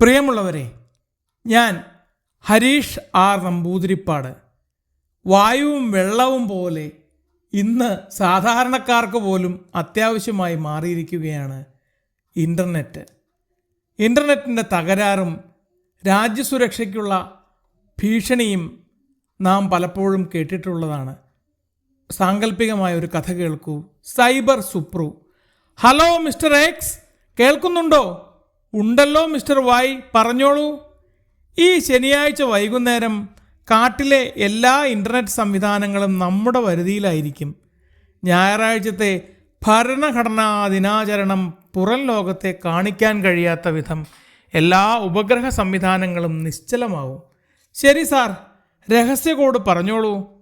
പ്രിയമുള്ളവരെ ഞാൻ ഹരീഷ് ആർ നമ്പൂതിരിപ്പാട്. വായുവും വെള്ളവും പോലെ ഇന്ന് സാധാരണക്കാർക്ക് പോലും അത്യാവശ്യമായി മാറിയിരിക്കുകയാണ് ഇന്റർനെറ്റ് ഇന്റർനെറ്റിന്റെ തകരാറും രാജ്യസുരക്ഷയ്ക്കുള്ള ഭീഷണിയും നാം പലപ്പോഴും കേട്ടിട്ടുള്ളതാണ്. സാങ്കല്പികമായ ഒരു കഥ കേൾക്കൂ. സൈബർ സുപ്രു. ഹലോ മിസ്റ്റർ എക്സ് കേൾക്കുന്നുണ്ടോ? ഉണ്ടല്ലോ മിസ്റ്റർ വൈ പറഞ്ഞോളൂ. ഈ ശനിയാഴ്ച വൈകുന്നേരം കാട്ടിലെ എല്ലാ ഇന്റർനെറ്റ് സംവിധാനങ്ങളും നമ്മുടെ വരുതിയിലായിരിക്കും. ഞായറാഴ്ചത്തെ ഭരണഘടനാ ദിനാചരണം പുറം ലോകത്തെ കാണിക്കാൻ കഴിയാത്ത വിധം എല്ലാ ഉപഗ്രഹ സംവിധാനങ്ങളും നിശ്ചലമാവും. ശരി സാർ രഹസ്യ കോഡ് പറഞ്ഞോളൂ.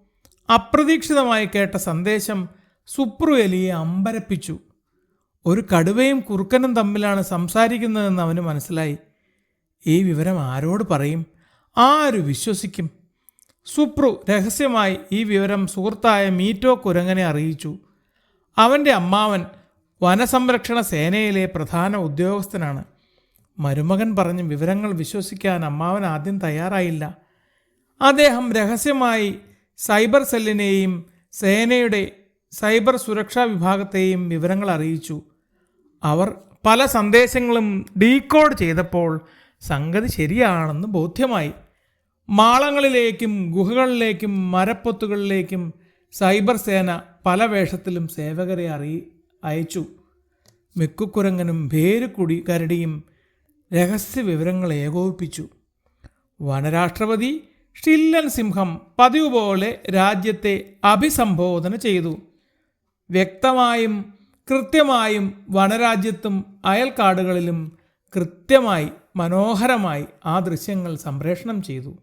അപ്രതീക്ഷിതമായി കേട്ട സന്ദേശം സുപ്രുവലിയെ അമ്പരപ്പിച്ചു. ഒരു കടുവയും കുറുക്കനും തമ്മിലാണ് സംസാരിക്കുന്നതെന്ന് അവന് മനസ്സിലായി. ഈ വിവരം ആരോട് പറയും? ആര് വിശ്വസിക്കും? സുപ്രു രഹസ്യമായി ഈ വിവരം സുഹൃത്തായ മീറ്റോ കുരങ്ങനെ അറിയിച്ചു. അവന്റെ അമ്മാവൻ വനസംരക്ഷണ സേനയിലെ പ്രധാന ഉദ്യോഗസ്ഥനാണ്. മരുമകൻ പറഞ്ഞ വിവരങ്ങൾ വിശ്വസിക്കാൻ അമ്മാവൻ ആദ്യം തയ്യാറായില്ല. അദ്ദേഹം രഹസ്യമായി സൈബർ സെല്ലിനെയും സേനയുടെ സൈബർ സുരക്ഷാ വിഭാഗത്തെയും വിവരങ്ങൾ അറിയിച്ചു. അവർ പല സന്ദേശങ്ങളും ഡീകോഡ് ചെയ്തപ്പോൾ സംഗതി ശരിയാണെന്ന് ബോധ്യമായി. മാളങ്ങളിലേക്കും ഗുഹകളിലേക്കും മരപ്പൊത്തുകളിലേക്കും സൈബർ സേന പല വേഷത്തിലും സേവകരെ അറി അയച്ചു. മെക്കുക്കുരങ്ങനും ഭേരുക്കുടി കരടിയും രഹസ്യ വിവരങ്ങൾ ഏകോപിപ്പിച്ചു. വനരാഷ്ട്രപതി ഷില്ലൻ സിംഹം പതിവ് പോലെ രാജ്യത്തെ അഭിസംബോധന ചെയ്തു. വ്യക്തമായും കൃത്യമായും വനരാജ്യത്തും അയൽക്കാടുകളിലും കൃത്യമായി മനോഹരമായി ആ ദൃശ്യങ്ങൾ സംപ്രേഷണം ചെയ്തു.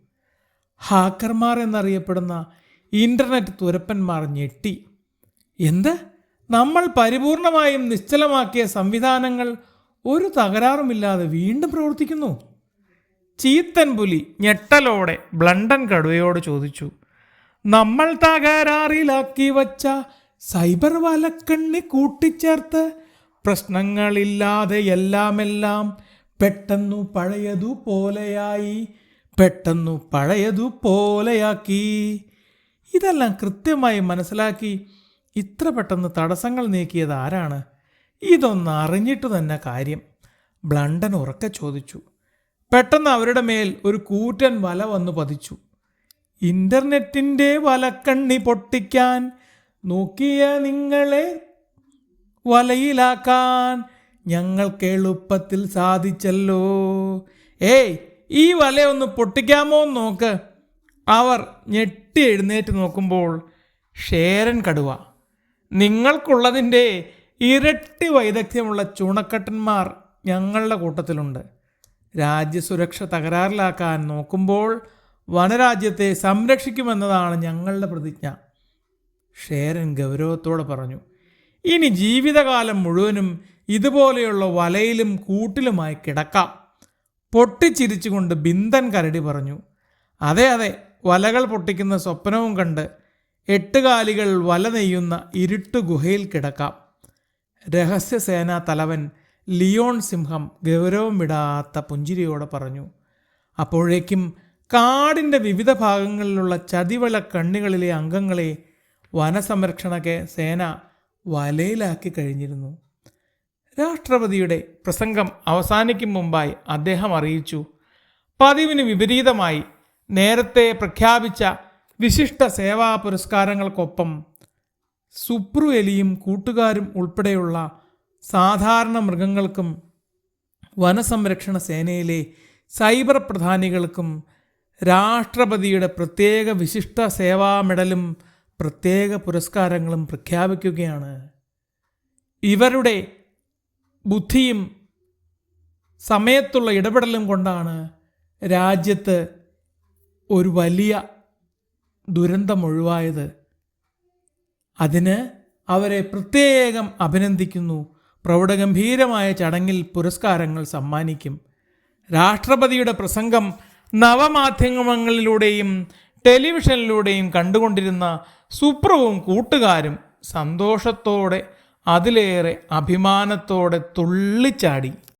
ഹാക്കർമാർ എന്നറിയപ്പെടുന്ന ഇന്റർനെറ്റ് തുരപ്പന്മാർ ഞെട്ടി. എന്ത്? നമ്മൾ പരിപൂർണമായും നിശ്ചലമാക്കിയ സംവിധാനങ്ങൾ ഒരു തകരാറുമില്ലാതെ വീണ്ടും പ്രവർത്തിക്കുന്നു? ചീത്തൻ പുലി ഞെട്ടലോടെ ബ്ലണ്ടൻ കടുവയോട് ചോദിച്ചു നമ്മൾ തകരാറിലാക്കി വച്ച സൈബർ വലക്കണ്ണി കൂട്ടിച്ചേർത്ത് പ്രശ്നങ്ങളില്ലാതെ എല്ലാമെല്ലാം പെട്ടെന്നു പഴയതു പോലെയായി പെട്ടെന്നു പഴയതു പോലെയാക്കി. ഇതെല്ലാം കൃത്യമായി മനസ്സിലാക്കി ഇത്ര പെട്ടെന്ന് തടസ്സങ്ങൾ നീക്കിയത് ആരാണ്? ഇതൊന്ന് അറിഞ്ഞിട്ട് തന്നെ കാര്യം. ബ്ലണ്ടൻ ഉറക്കെ ചോദിച്ചു. പെട്ടെന്ന് അവരുടെ മേൽ ഒരു കൂറ്റൻ വല വന്നു പതിച്ചു. ഇന്റർനെറ്റിന്റെ വലക്കണ്ണി പൊട്ടിക്കാൻ നോക്കിയ നിങ്ങളെ വലയിലാക്കാൻ ഞങ്ങൾക്ക് എളുപ്പത്തിൽ സാധിച്ചല്ലോ. ഏയ് ഈ വലയൊന്ന് പൊട്ടിക്കാമോ എന്ന് നോക്ക്. അവർ ഞെട്ടി എഴുന്നേറ്റ് നോക്കുമ്പോൾ ഷേരൻ കടുവ. നിങ്ങൾക്കുള്ളതിന്റെ ഇരട്ടി വൈദഗ്ധ്യമുള്ള ചൂണക്കട്ടന്മാർ ഞങ്ങളുടെ കൂട്ടത്തിലുണ്ട്. രാജ്യസുരക്ഷ തകരാറിലാക്കാൻ നോക്കുമ്പോൾ വനരാജ്യത്തെ സംരക്ഷിക്കുമെന്നതാണ് ഞങ്ങളുടെ പ്രതിജ്ഞ. ഷേരൻ ഗൗരവത്തോടെ പറഞ്ഞു ഇനി ജീവിതകാലം മുഴുവനും ഇതുപോലെയുള്ള വലയിലും കൂട്ടിലുമായി കിടക്കാം. പൊട്ടിച്ചിരിച്ചുകൊണ്ട് ബിന്ദൻ കരടി പറഞ്ഞു അതെ അതെ വലകൾ പൊട്ടിക്കുന്ന സ്വപ്നവും കണ്ട് എട്ടുകാലികൾ വല നെയ്യുന്ന ഇരുട്ട് ഗുഹയിൽ കിടക്കാം. രഹസ്യസേനാ തലവൻ ലിയോൺ സിംഹം ഗൗരവം വിടാത്ത പുഞ്ചിരിയോടെ പറഞ്ഞു അപ്പോഴേക്കും കാടിന്റെ വിവിധ ഭാഗങ്ങളിലുള്ള ചതിവള കണ്ണികളിലെ അംഗങ്ങളെ വനസംരക്ഷണ കേ- സേന വലയിലാക്കി കഴിഞ്ഞിരുന്നു. രാഷ്ട്രപതിയുടെ പ്രസംഗം അവസാനിക്കും മുമ്പായി അദ്ദേഹം അറിയിച്ചു. പതിവിന് വിപരീതമായി നേരത്തെ പ്രഖ്യാപിച്ച വിശിഷ്ട സേവാ പുരസ്കാരങ്ങൾക്കൊപ്പം സുപ്രു എലിയും കൂട്ടുകാരും ഉൾപ്പെടെയുള്ള സാധാരണ മൃഗങ്ങൾക്കും വനസംരക്ഷണ സേനയിലെ സൈബർ പ്രധാനികൾക്കും രാഷ്ട്രപതിയുടെ പ്രത്യേക വിശിഷ്ട സേവാ മെഡലും പ്രത്യേക പുരസ്കാരങ്ങളും പ്രഖ്യാപിക്കുകയാണ്. ഇവരുടെ ബുദ്ധിയും സമയത്തുള്ള ഇടപെടലും കൊണ്ടാണ് രാജ്യത്ത് ഒരു വലിയ ദുരന്തം ഒഴിവായത്. അതിന് അവരെ പ്രത്യേകം അഭിനന്ദിക്കുന്നു. പ്രൗഢഗംഭീരമായ ചടങ്ങിൽ പുരസ്കാരങ്ങൾ സമ്മാനിക്കും. രാഷ്ട്രപതിയുടെ പ്രസംഗം നവമാധ്യമങ്ങളിലൂടെയും ടെലിവിഷനിലൂടെയും കണ്ടുകൊണ്ടിരുന്ന സുപ്രവും കൂട്ടുകാരും സന്തോഷത്തോടെ അതിലേറെ അഭിമാനത്തോടെ തുള്ളിച്ചാടി.